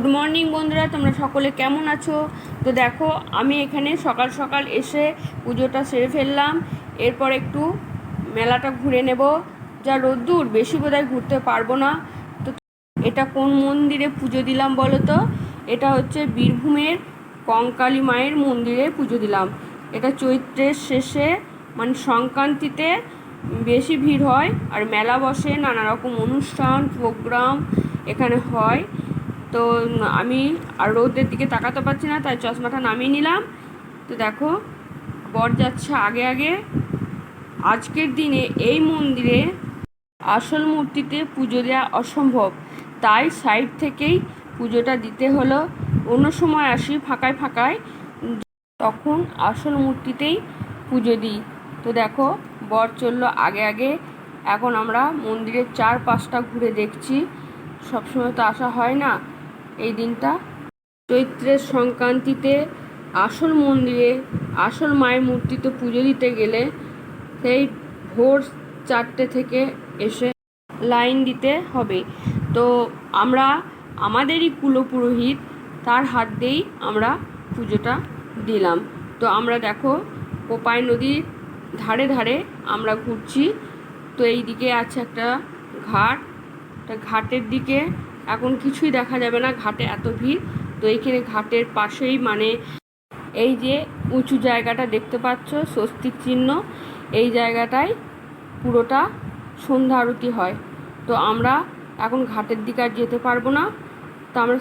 Good morning বন্ধুরা, তোমরা সকলে কেমন আছো? তো দেখো, আমি এখানে সকাল সকাল এসে পুজোটা সেরে ফেললাম। এরপর একটু মেলাটা ঘুরে নেব। যা রোদ্দুর, বেশি বোধহয় ঘুরতে পারব না। তো এটা কোন মন্দিরে পুজো দিলাম বলো তো? এটা হচ্ছে বীরভূমের কঙ্কালী মায়ের মন্দিরে পুজো দিলাম। এটা চৈত্রের শেষে মানে সংক্রান্তিতে বেশি ভিড় হয়। আর মেলা বসে নানা রকম অনুষ্ঠান, প্রোগ্রাম এখানে হয়। তো আমি আর রোদের দিকে তাকাতে পারছি না, তাই চশমাটা নামিয়ে নিলাম। তো দেখো, বর যাচ্ছে আগে আগে। আজকের দিনে এই মন্দিরে আসল মূর্তিতে পুজো দেওয়া অসম্ভব। তাই সাইড থেকেই পুজোটা দিতে হলো। অন্য সময় আসি ফাঁকায় ফাঁকায়, তখন আসল মূর্তিতেই পুজো দিই। তো দেখো, বর চলল আগে আগে। এখন আমরা মন্দিরের চার পাঁচটা ঘুরে দেখছি। সবসময় তো আসা হয় না। এই দিনটা। চৈত্রের সংক্রান্তিতে আসল মন্দিরে আসল মায়ের মূর্তিতে পুজো দিতে গেলে সেই ভোর চারটে থেকে এসে লাইন দিতে হবে। তো আমরা, আমাদেরই কুলপুরোহিত, তার হাত দিয়েই আমরা পুজোটা দিলাম। তো আমরা দেখো, কোপাই নদীর ধারে ধারে আমরা ঘুরছি। তো এই দিকে আছে একটা ঘাট। ঘাটের দিকে এখন কিছুই দেখা যাবে না, ঘাটে এত ভিড়। তো এইখানে ঘাটের পাশেই মানে এই যে উঁচু জায়গাটা দেখতে পাচ্ছ, স্বস্তির চিহ্ন, এই জায়গাটায় পুরোটা সন্ধ্যা আরতি হয়। তো আমরা এখন ঘাটের দিকে আর যেতে পারব না। তো আমরা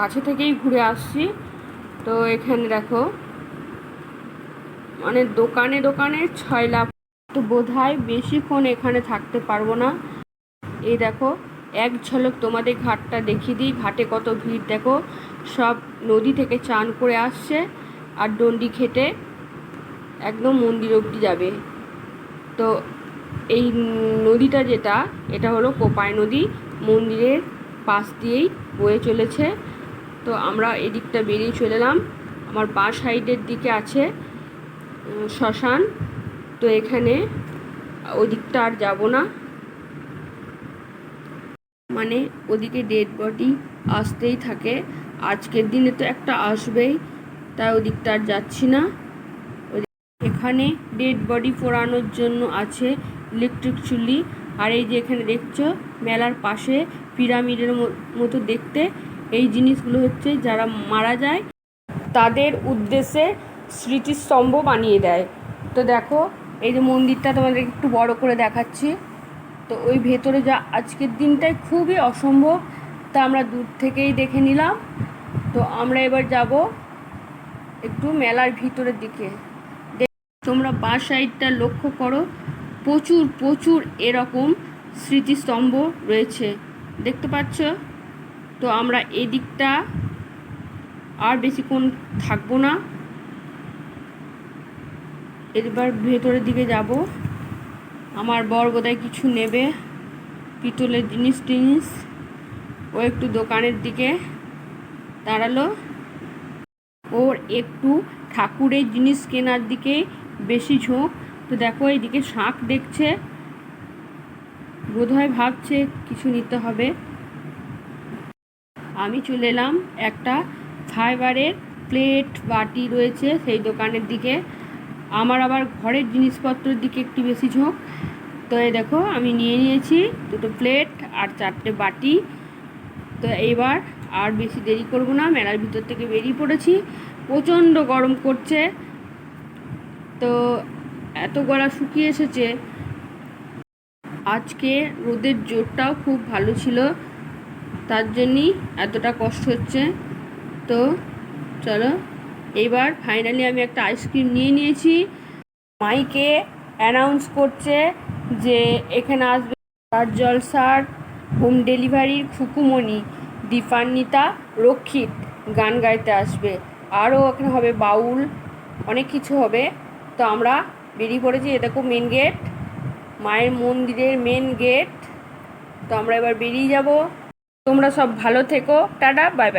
কাছে থেকেই ঘুরে আসছি। তো এখানে দেখো মানে দোকানে দোকানে ছয় লাভ তো বোধহয় বেশিক্ষণ এখানে থাকতে পারব না। এই দেখো এক ঝলক তোমাদের ঘাটটা দেখিয়ে দিই। ঘাটে কত ভিড়, দেখো। সব নদী থেকে চান করে আসছে আর ডন্ডি খেটে একদম মন্দির অবধি যাবে। তো এই নদীটা যেটা, এটা হলো কোপাই নদী। মন্দিরের পাশ দিয়েই বয়ে চলেছে। তো আমরা এদিকটা বেরিয়ে চলে এলাম। আমার বা সাইডের দিকে আছে শ্মশান। তো এখানে ওদিকটা আর যাব না। মানে ওদিকে ডেড বডি আসতেই থাকে। আজকের দিনে তো একটা আসবেই, তাই ওদিকটা আর যাচ্ছি না। এখানে ডেড বডি পোড়ানোর জন্য আছে ইলেকট্রিক চুল্লি আর এই যে এখানে দেখছ, মেলার পাশে পিরামিডের মতো দেখতে। এই জিনিসগুলো হচ্ছে যারা মারা যায়, তাদের উদ্দেশ্যে স্মৃতিস্তম্ভ বানিয়ে দেয়। তো দেখো, এই যে মন্দিরটা তোমাদের একটু বড় করে দেখাচ্ছি। তো ওই ভেতরে যা আজকের দিনটাই খুবই অসম্ভব, তা আমরা দূর থেকেই দেখে নিলাম। তো আমরা এবার যাব একটু মেলার ভিতরের দিকে। তোমরা বা সাইডটা লক্ষ্য করো, প্রচুর প্রচুর এরকম স্মৃতিস্তম্ভ রয়েছে। দেখতে পাচ্ছ? তো আমরা এদিকটা আর বেশিক্ষণ থাকব না। এবার ভেতরের দিকে যাব। আমার বর বোধহয় কিছু নেবে পিতলের জিনিস টিনিস। ও একটু দোকানের দিকে দাঁড়াল। ওর একটু ঠাকুরের জিনিস কেনার দিকে বেশি ঝোঁক। তো দেখো, এইদিকে শাঁখ দেখছে। বোধহয় ভাবছে কিছু নিতে হবে। আমি চলে এলাম একটা ফাইবারের প্লেট বাটি রয়েছে সেই দোকানের দিকে। আমার আবার ঘরের জিনিসপত্রের দিকে একটু বেশি ঝোঁক। তো এই দেখো, আমি নিয়ে নিয়েছি দুটো প্লেট আর চারটে বাটি। তো এইবার আর বেশি দেরি করব না, মেলার ভিতর থেকে বেরিয়ে পড়েছি। প্রচণ্ড গরম করছে। তো এত গলা শুকিয়ে এসেছে। আজকে রোদের জোরটাও খুব ভালো ছিল। তার জন্যই এতটা কষ্ট হচ্ছে। তো চলো এবার ফাইনালি আমি একটা আইসক্রিম নিয়ে নিয়েছি। মাইকে অ্যানাউন্স করছে যে এখানে আসবে তার জলসার হোম ডেলিভারির খুকুমণি, দীপান্বিতা, রক্ষিত গান গাইতে আসবে। আরও এখানে হবে বাউল, অনেক কিছু হবে। তো আমরা বেরিয়ে পড়েছি, এ দেখো মেন গেট মায়ের মন্দিরের মেন গেট তো আমরা এবার বেরিয়ে যাব। তোমরা সব ভালো থেকো। Tata bye bye